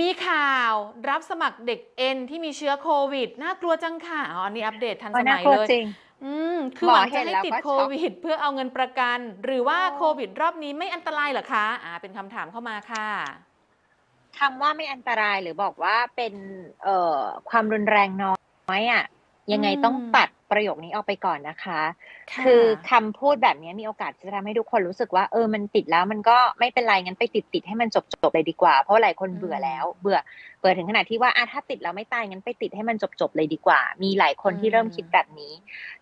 มีข่าวรับสมัครเด็กเอ็นที่มีเชื้อโควิด น่ากลัวจังค่ะอ๋ออันนี้อัปเดตทันเอสอน่ามัยกลัวเลยจริงอืมคือหมหอวังเห็จะนให้แล้วติดก็โคช็อกวิด เพื่อเอาเงินประกัน หรือว่าโอ้โควิดรอบนี้ไม่อันตรายเหรอคะอ่าเป็นคำถามเข้ามาค่ะคำว่าไม่อันตรายหรือบอกว่าเป็นเอ่อความรุนแรงน้อยอะยังไงอืมต้องตัด ประโยคนี้ออกไปก่อนนะคะค่ะคือคำพูดแบบนี้มีโอกาสจะทำให้ทุกคนรู้สึกว่าเออมันติดแล้วมันก็ไม่เป็นไรงั้นไปติดติดให้มันจบจบเลยดีกว่า เพราะหลายคนเบื่อแล้ว เบื่อเบื่อถึงขนาดที่ว่าอะถ้าติดแล้วไม่ตายงั้นไปติดให้มันจบจบเลยดีกว่า มีหลายคนที่เริ่มคิดแบบนี้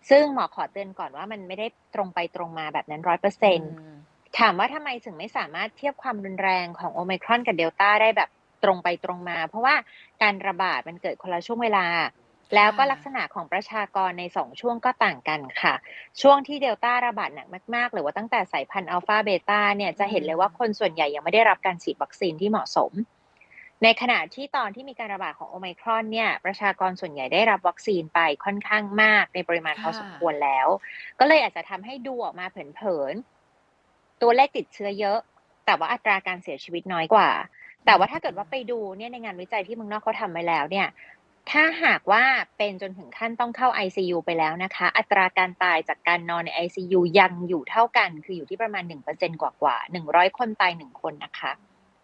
ซึ่งหมอขอเตือนก่อนว่ามันไม่ได้ตรงไปตรงมาแบบนั้นร้อยเปอร์เซ็นต์อืมถามว่าทำไมถึงไม่สามารถเทียบความรุนแรงของโอไมครอนกับเดลต้าได้แบบตรงไปตรงมา เพราะว่าการระบาดมันเกิดคนละช่วงเวลา แล้วก็ลักษณะของประชากรในสองช่วงก็ต่างกันค่ะ ช่วงที่เดลต้าระบาดหนักมาก ๆ หรือว่าตั้งแต่สายพันธุ์อัลฟาเบต้าเนี่ยจะเห็นเลยว่าคนส่วนใหญ่ยังไม่ได้รับการฉีดวัคซีนที่เหมาะสม ในขณะที่ตอนที่มีการระบาดของโอไมครอนเนี่ยประชากรส่วนใหญ่ได้รับวัคซีนไปค่อนข้างมากในปริมาณพอสมควรแล้ว ก็เลยอาจจะทำให้ดูออกมาเผินๆตัวเลขติดเชื้อเยอะ แต่ว่าอัตราการเสียชีวิตน้อยกว่าแต่ว่าถ้าเกิดว่าไปดูเนี่ยในงานวิจัยที่เมืองนอกเขาทำไว้แล้วเนี่ย ถ้าหากว่าเป็นจนถึงขั้นต้องเข้า ICU ไปแล้วนะคะ อัตราการตายจากการนอนใน ICU ยังอยู่เท่ากัน คืออยู่ที่ประมาณ 1%กว่ากว่าๆ100 คนตาย 1 คนนะคะ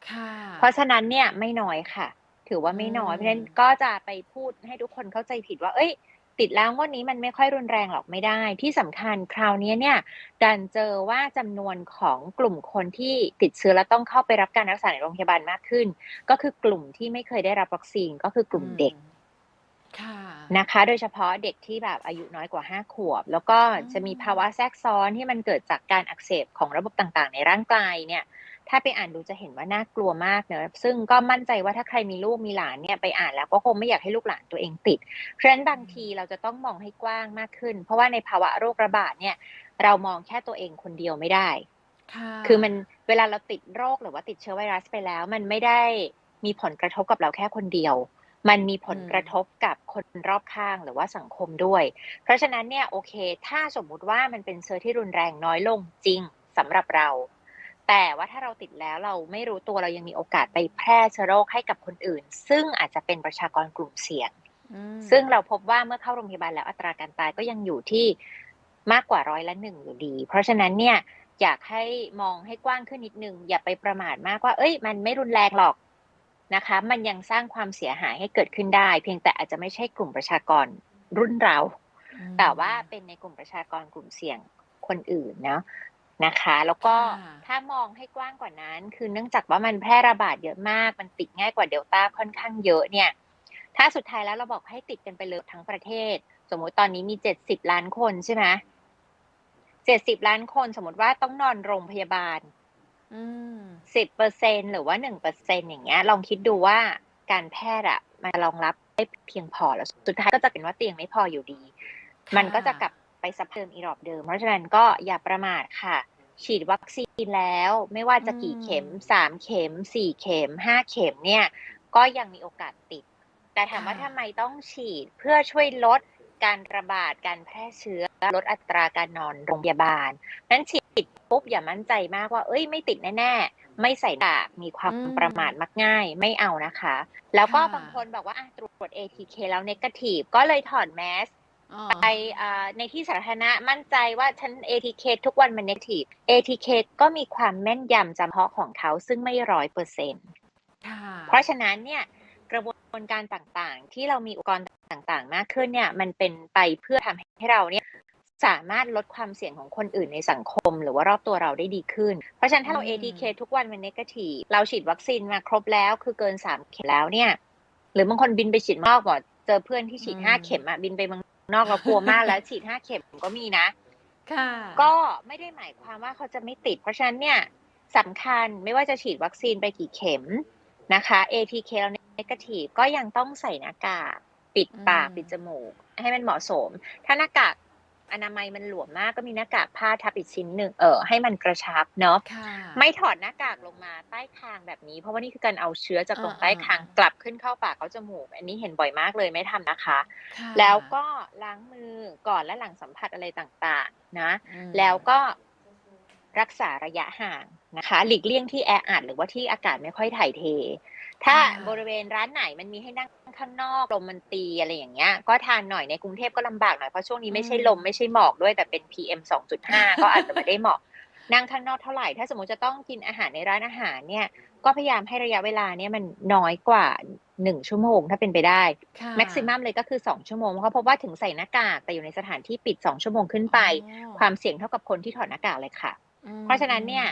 ค่ะเพราะฉะนั้นเนี่ยไม่น้อยค่ะ ถือว่าไม่น้อยอืมเพราะฉะนั้นก็จะไปพูดให้ทุกคนเข้าใจผิดว่า เอ้ย ติดแล้วงวดนี้มันไม่ค่อยรุนแรงหรอกไม่ได้ ที่สำคัญคราวนี้เนี่ยดันเจอว่าจำนวนของกลุ่มคนที่ติดเชื้อแล้วต้องเข้าไปรับการรักษาในโรงพยาบาลมากขึ้น ก็คือกลุ่มที่ไม่เคยได้รับวัคซีนก็คือกลุ่มเด็กค่ะ นะคะ โดยเฉพาะเด็กที่แบบอายุน้อยกว่า5ขวบ แล้วก็อืมจะมีภาวะแทรกซ้อนที่มันเกิดจากการอักเสบของระบบต่างๆ ในร่างกายเนี่ย ถ้าไปอ่านดูจะเห็นว่าน่ากลัวมากเนอะซึ่งก็มั่นใจว่าถ้าใครมีลูกมีหลานเนี่ยไปอ่านแล้วก็คงไม่อยากให้ลูกหลานตัวเองติด เพราะฉะนั้นบางทีเราจะต้องมองให้กว้างมากขึ้น เพราะว่าในภาวะโรคระบาดเนี่ยเรามองแค่ตัวเองคนเดียวไม่ได้ค่ะคือมันเวลาเราติดโรคหรือว่าติดเชื้อไวรัสไปแล้ว มันไม่ได้มีผลกระทบกับเราแค่คนเดียว มันมีผลกระทบกับคนรอบข้างหรือว่าสังคมด้วย เพราะฉะนั้นเนี่ยโอเค ถ้าสมมุติว่ามันเป็นเชื้อที่รุนแรงน้อยลงจริงสำหรับเรา แต่ว่าถ้าเราติดแล้วเราไม่รู้ตัวเรายังมีโอกาสไปแพร่เชื้อโรคให้กับคนอื่น ซึ่งอาจจะเป็นประชากรกลุ่มเสี่ยงอืมซึ่งเราพบว่าเมื่อเข้าโรงพยาบาลแล้วอัตราการตายก็ยังอยู่ที่มากกว่าร้อยละหนึ่งอยู่ดี เพราะฉะนั้นเนี่ยอยากให้มองให้กว้างขึ้นนิดนึง อย่าไปประมาทมากว่า เอ้ย มันไม่รุนแรงหรอก นะคะ มันยังสร้างความเสียหายให้เกิดขึ้นได้ เพียงแต่อาจจะไม่ใช่กลุ่มประชากรรุ่นเราอืมแต่ว่าเป็นในกลุ่มประชากรกลุ่มเสี่ยงคนอื่นเนาะนะคะ แล้วก็ค่ะถ้ามองให้กว้างกว่านั้น คือเนื่องจากว่ามันแพร่ระบาดเยอะมาก มันติดง่ายกว่าเดลต้าค่อนข้างเยอะเนี่ย ถ้าสุดท้ายแล้วเราบอกให้ติดกันไปเลยทั้งประเทศ สมมุติตอนนี้มีเจ็ดสิบล้านคนใช่ไหมเจ็ดสิบล้านคนสมมติว่าต้องนอนโรงพยาบาลอืม สิบเปอร์เซ็นหรือว่าหนึ่งเปอร์เซ็นอย่างเงี้ย ลองคิดดูว่าการแพทย์อะมันรองรับได้เพียงพอแล้วสุดท้ายก็จะเป็นว่าเตียงไม่พออยู่ดีค่ะมันก็จะกลับไปซับเดิมอีรอบเดิม เพราะฉะนั้นก็อย่าประมาทค่ะ ฉีดวัคซีนแล้วไม่ว่าจะกี่เข็มสามเข็มสี่เข็มห้าเข็มเนี่ย ก็ยังมีโอกาสติด แต่ถามว่าค่ะทำไมต้องฉีดเพื่อช่วยลดการระบาดการแพร่เชื้อลดอัตราการนอนโรงพยาบาลนั้นฉีด ปุ๊บอย่ามั่นใจมากว่า เอ้ยไม่ติดแน่ๆไม่ใส่หน้ากากมีความอืมประมาทมักง่าย ไม่เอานะคะ แล้วก็ค่ะบางคนบอกว่าอะตรวจ ATK แล้วเนกาทีฟก็เลยถอดแมสอ๋อไปอ่าในที่สาธารณะมั่นใจว่าฉัน ATK ทุกวันมันเนกาทีฟ ATK ก็มีความแม่นยำจำเพาะของเขาซึ่งไม่ร้อยเปอร์เซ็นต์ค่ะเพราะฉะนั้นเนี่ยกระบวนการต่างๆ ที่เรามีอุปกรณ์ต่างๆ มากขึ้นเนี่ย มันเป็นไปเพื่อทำให้เราเนี่ย สามารถลดความเสี่ยงของคนอื่นในสังคม หรือว่ารอบตัวเราได้ดีขึ้น เพราะฉะนั้นถ้าเราอืม ATK ทุกวันมันเนกาทีฟเราฉีดวัคซีนมาครบแล้วคือเกินสามเข็มแล้วเนี่ย หรือบางคนบินไปฉีดนอกบอกเจอเพื่อนที่ฉีดห้าเข็มอะบินไปเมืองนอกเรากลัวมากแล้วฉีดห้าเข็มก็มีนะค่ะก็ไม่ได้หมายความว่าเขาจะไม่ติด เพราะฉะนั้นเนี่ยสำคัญไม่ว่าจะฉีดวัคซีนไปกี่เข็มนะคะ ATK แล้ว negative ก็ยังต้องใส่หน้ากาก ปิดปากอืมปิดจมูก ให้มันเหมาะสม ถ้าหน้ากาก อนามัยมันหลวมมากก็มีหน้ากากผ้าทับอีกชิ้นหนึ่งเออให้มันกระชับเนาะค่ะไม่ถอดหน้ากากลงมาใต้คางแบบนี้ เพราะว่านี่คือการเอาเชื้อจากตรงอ่าใต้คางอ่ากลับขึ้นเข้าปากเข้าจมูก อันนี้เห็นบ่อยมากเลยไม่ทำนะคะค่ะแล้วก็ล้างมือก่อนและหลังสัมผัสอะไรต่างๆ นะอืมแล้วก็รักษาระยะห่าง นะคะ หลีกเลี่ยงที่แออัดหรือว่าที่อากาศไม่ค่อยถ่ายเท ถ้าอ่าบริเวณร้านไหนมันมีให้นั่งข้างนอกลมมันตีอะไรอย่างเงี้ย ก็ทานหน่อยในกรุงเทพก็ลำบากหน่อยเพราะช่วงนี้ไม่ใช่ลมไม่ใช่หมอกด้วยแต่เป็น PM 2.5 ก็อาจจะไม่ได้เหมาะนั่งข้างนอกเท่าไหร่ ถ้าสมมติจะต้องกินอาหารในร้านอาหารเนี่ยก็พยายามให้ระยะเวลาเนี่ยมันน้อยกว่าหนึ่งชั่วโมงถ้าเป็นไปได้ค่ะแม็กซิมัมเลยก็คือ2ชั่วโมงเพราะเพราะว่าถึงใส่หน้ากากแต่อยู่ในสถานที่ปิด2ชั่วโมงขึ้นไปอ๋อความเสี่ยงเท่ากับคนที่ถอดหน้ากากเลยค่ะอืมเพราะฉะนั้นเนี่ย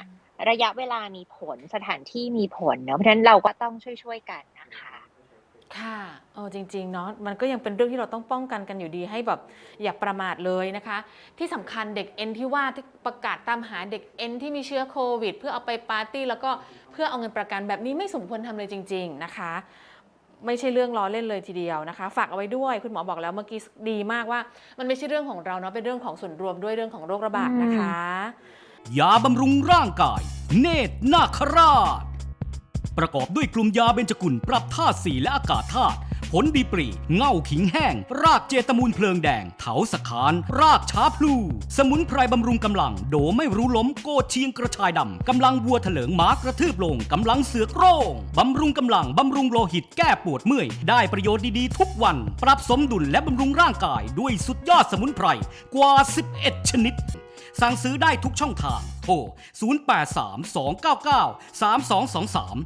ระยะเวลามีผลสถานที่มีผลเนาะเพราะฉะนั้นเราก็ต้องช่วยๆกันนะคะค่ะเออจริงๆเนาะมันก็ยังเป็นเรื่องที่เราต้องป้องกันกันอยู่ดีให้แบบอย่าประมาทเลยนะคะ ที่สำคัญเด็กเอ็นที่ว่าที่ประกาศตามหาเด็กเอ็นที่มีเชื้อโควิด เพื่อเอาไปปาร์ตี้แล้วก็เพื่อเอาเงินประกันแบบนี้ไม่สมควรทำเลยจริง ๆนะคะ ไม่ใช่เรื่องล้อเล่นเลยทีเดียวนะคะ ฝากเอาไว้ด้วยคุณหมอบอกแล้วเมื่อกี้ดีมากว่า มันไม่ใช่เรื่องของเราเนาะเป็นเรื่องของส่วนรวมด้วยเรื่องของโรคระบาดนะคะยาบำรุงร่างกาย เนตรนาคราช ประกอบด้วยกลุ่มยาเบญจกุลปรับธาตุสีและอากาศธาตุผลดีปรีเง่าขิงแห้ง รากเจตมูลเพลิงแดง เถาสะขาน รากช้าพลู สมุนไพรบำรุงกำลัง โดไม่รู้ล้มโกดเชียงกระชายดำ กำลังวัวเถลิงหมากระทืบลง กำลังเสือกโร่ง บำรุงกำลัง บำรุงโลหิตแก้ปวดเมื่อย ได้ประโยชน์ดีๆ ทุกวัน ปรับสมดุลและบำรุงร่างกายด้วยสุดยอดสมุนไพรกว่า 11 ชนิด สั่งซื้อได้ทุกช่องทางโทร 0832993223